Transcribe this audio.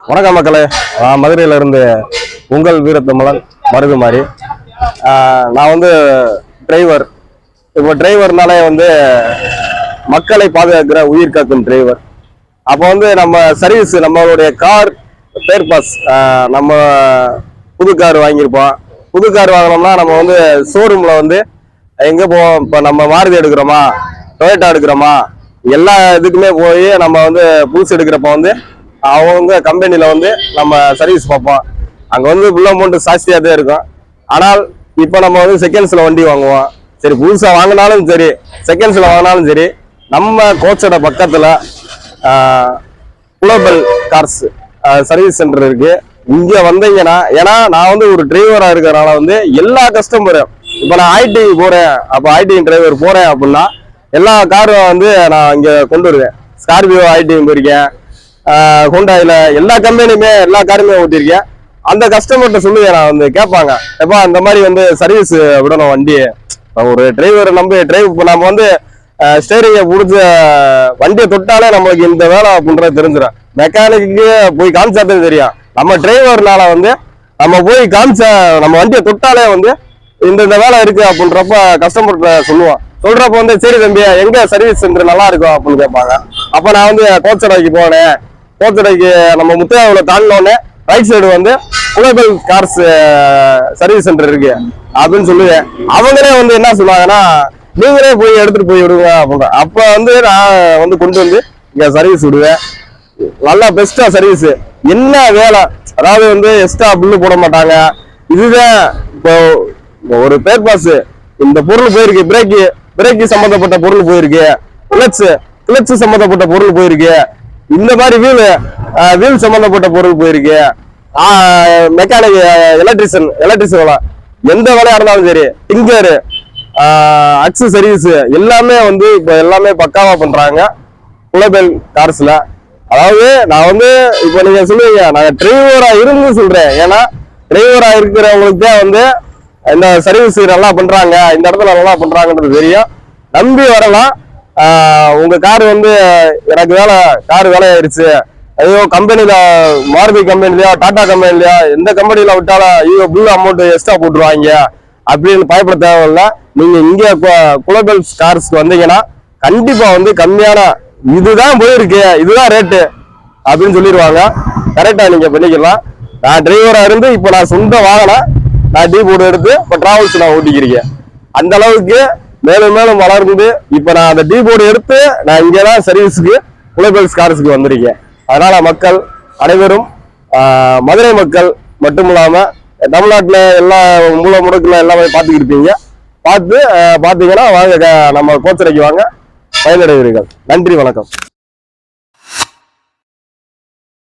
வணக்கம் மக்களே. நான் மதுரையில இருந்து உங்கள் வீரத்தமிழன் மருதுமாரி. மாதிரி நான் வந்து டிரைவர் இப்போ டிரைவர்னாலே வந்து மக்களை பாதுகாக்கிற உயிர் காக்கும் டிரைவர் அப்போ வந்து நம்ம சர்வீஸ் நம்மளுடைய கார் பேர் பாஸ் நம்ம புது கார் வாங்கியிருப்போம். புது கார் வாங்கினோம்னா நம்ம வந்து ஷோரூமில் வந்து எங்கே போவோம்? இப்போ நம்ம மாருதி எடுக்கிறோமா? டொயோட்டா எடுக்கிறோமா? எல்லா இதுக்குமே போய் நம்ம வந்து புதுசு எடுக்கிறப்ப வந்து அவங்க கம்பெனியில் வந்து நம்ம சர்வீஸ் பார்ப்போம். அங்கே வந்து ஃபுல் அமௌண்ட் ஜாஸ்தியாக தான் இருக்கும். ஆனால் இப்போ நம்ம வந்து செகண்ட்ஸில் வண்டி வாங்குவோம். சரி புதுசாக வாங்கினாலும் சரி செகண்ட்ஸில் வாங்கினாலும் சரி நம்ம கோச்சோட பக்கத்தில் குளோபல் கார்ஸ் சர்வீஸ் சென்டர் இருக்குது இங்கே வந்தீங்கன்னா ஏன்னா நான் வந்து ஒரு டிரைவராக இருக்கிறனால வந்து எல்லா கஸ்டமரும் இப்போ நான் ஐடி போகிறேன் அப்போ ஐடி டிரைவர் போகிறேன் அப்படின்னா எல்லா காரும் வந்து நான் இங்கே கொண்டு வருவேன். ஸ்கார்பியோ ஐடியும் போயிருக்கேன் ஹூண்டாயில் எல்லா கம்பெனியுமே எல்லா காருமே ஓட்டியிருக்கேன் அந்த கஸ்டமர்கிட்ட சொல்லுவேன் நான் வந்து கேட்பாங்க. எப்பா அந்த மாதிரி வந்து சர்வீஸ் விடணும் வண்டியை. ஒரு டிரைவர் நம்பி டிரைவ் நம்ம வந்து ஸ்டேரிங்கை பிடிச்ச வண்டியை தொட்டாலே நம்மளுக்கு இந்த வேலை அப்படின்றது தெரிஞ்சிடும் மெக்கானிக்கு போய் காமிச்சாதான் தெரியும். நம்ம டிரைவர்னால வந்து நம்ம போய் காமிச்ச நம்ம வண்டியை தொட்டாலே வந்து இந்த இந்த வேலை இருக்கு அப்படின்றப்ப கஸ்டமர்கிட்ட சொல்லுவோம் சொல்றப்ப வந்து சரி தம்பி எங்க சர்வீஸ் சென்டர் நல்லா இருக்கும் அப்படின்னு கேட்பாங்க. அப்ப நான் வந்து கோச்சடைக்கு போனேன். போத்தடைக்கு நம்ம முத்தையாவில் தாண்டினோடனே ரைட் சைடு வந்து குலபல் கார்ஸ் சர்வீஸ் சென்டர் இருக்கு. அப்படின்னு சொல்லுவேன் அவங்களே வந்து என்ன சொல்லுவாங்கன்னா நீங்களே போய் எடுத்துட்டு போய் விடுங்க அப்படின்ற அப்ப வந்து நான் வந்து கொண்டு வந்து இங்க சர்வீஸ் விடுவேன் நல்லா பெஸ்டா சர்வீஸ் என்ன வேலை? அதாவது வந்து எக்ஸ்ட்ரா பில்லு போட மாட்டாங்க. இதுதான் இப்போ ஒரு பேர் பாஸ் இந்த பொருள் போயிருக்கு பிரேக்கு பிரேக்கு சம்பந்தப்பட்ட பொருள் போயிருக்கு. கிளச்சு கிளச்சு சம்பந்தப்பட்ட பொருள் போயிருக்கு. இந்த மாதிரி வீல் வீல் சம்பந்தப்பட்ட பொருள் போயிருக்கு. மெக்கானிக் எலக்ட்ரிஷியன் எலக்ட்ரிஷியன் எந்த வேலையா இருந்தாலும் சரி டிங்கரு அக்ஸு சர்வீஸ் எல்லாமே வந்து இப்போ எல்லாமே பக்காவா பண்றாங்க. குலபெல் கார்ஸ்ல அதாவது நான் வந்து இப்போ நீங்க சொல்லுவீங்க நான் டிரைவரா இருந்து சொல்றேன். ஏன்னா டிரைவரா இருக்கிறவங்களுக்கு தான் வந்து இந்த சர்வீஸ் நல்லா பண்றாங்க இந்த இடத்துல நல்லா பண்றாங்கன்றது தெரியும். நம்பி வரலாம். உங்கள் உங்க கார் வந்து எனக்கு வேலை கார் வேலையாயிருச்சு ஐயோ கம்பெனியில் மாருதி கம்பெனிலயா டாடா கம்பெனிலயா எந்த கம்பெனியில் விட்டாலும் ஐயோ புல் அமௌண்ட் எக்ஸ்ட்ரா போட்டுருவாங்க. அப்படின்னு பயப்பட தேவையில்ல. நீங்க இங்கே குளோபல் கார்ஸ்க்கு வந்தீங்கன்னா கண்டிப்பா வந்து கம்மியான இதுதான் போயிருக்கு இதுதான் ரேட்டு அப்படின்னு சொல்லிடுவாங்க. கரெக்டா நீங்க பண்ணிக்கலாம். நான் டிரைவரா இருந்து இப்போ நான் சொந்த வாகனம் நான் டீ போட்டு எடுத்து இப்போ டிராவல்ஸ் நான் ஓட்டிக்கிறீங்க அந்த அளவுக்கு மேலும் மேலும் வளர்ந்து இப்போ நான் அந்த டீ போர்டு எடுத்து நான் இங்கே தான் சர்வீஸுக்கு புலபெல்ஸ் கார்ஸுக்கு வந்திருக்கேன். அதனால மக்கள் அனைவரும் மதுரை மக்கள் மட்டும் இல்லாம தமிழ்நாட்டில் எல்லா மூல முடுக்கில் எல்லாமே பார்த்துக்கிட்டு இருப்பீங்க. பார்த்து பார்த்தீங்கன்னா வாங்க க- நம்ம கோச்சரைக்கு வாங்க. பயனடைவீர்கள். நன்றி வணக்கம்.